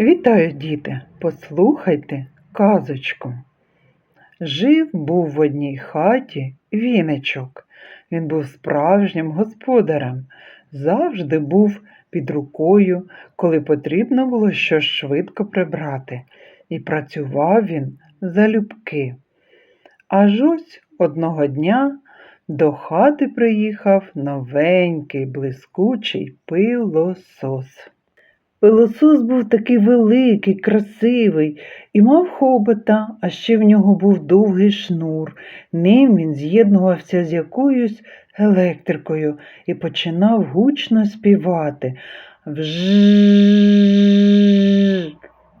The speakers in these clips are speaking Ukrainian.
Вітаю, діти! Послухайте казочку. Жив був в одній хаті віничок. Він був справжнім господарем, завжди був під рукою, коли потрібно було щось швидко прибрати, і працював він залюбки. Аж ось одного дня до хати приїхав новенький блискучий пилосос. Пилосос був такий великий, красивий і мав хобота, а ще в нього був довгий шнур. Ним він з'єднувався з якоюсь електрикою і починав гучно співати. Вжж.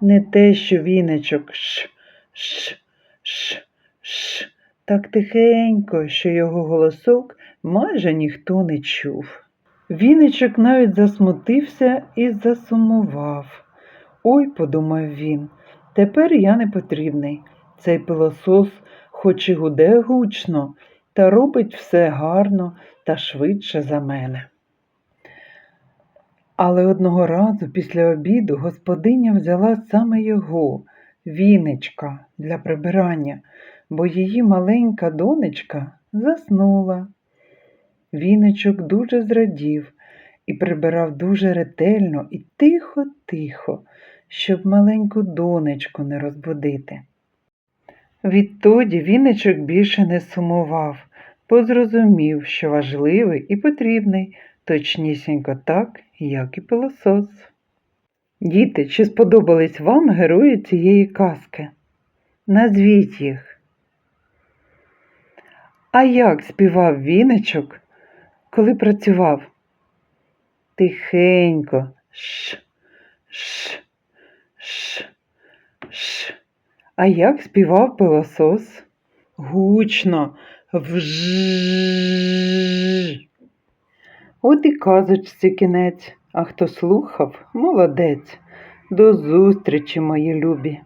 Не те, що віничок. Ш, ш, ш, ш. Так тихенько, що його голосок майже ніхто не чув. Віничок навіть засмутився і засумував. Ой, подумав він, тепер я не потрібний. Цей пилосос хоч і гуде гучно, та робить все гарно та швидше за мене. Але одного разу після обіду господиня взяла саме його, віничка, для прибирання, бо її маленька донечка заснула. Віничок дуже зрадів і прибирав дуже ретельно і тихо-тихо, щоб маленьку донечку не розбудити. Відтоді віничок більше не сумував, бо зрозумів, що важливий і потрібний, точнісінько так, як і пилосос. Діти, чи сподобались вам герої цієї казки? Назвіть їх. А як співав віничок, коли працював? Тихенько. Ш, ш, ш, ш. А як співав пилосос? Гучно. Вж. От і казочці кінець, а хто слухав, молодець. До зустрічі, мої любі.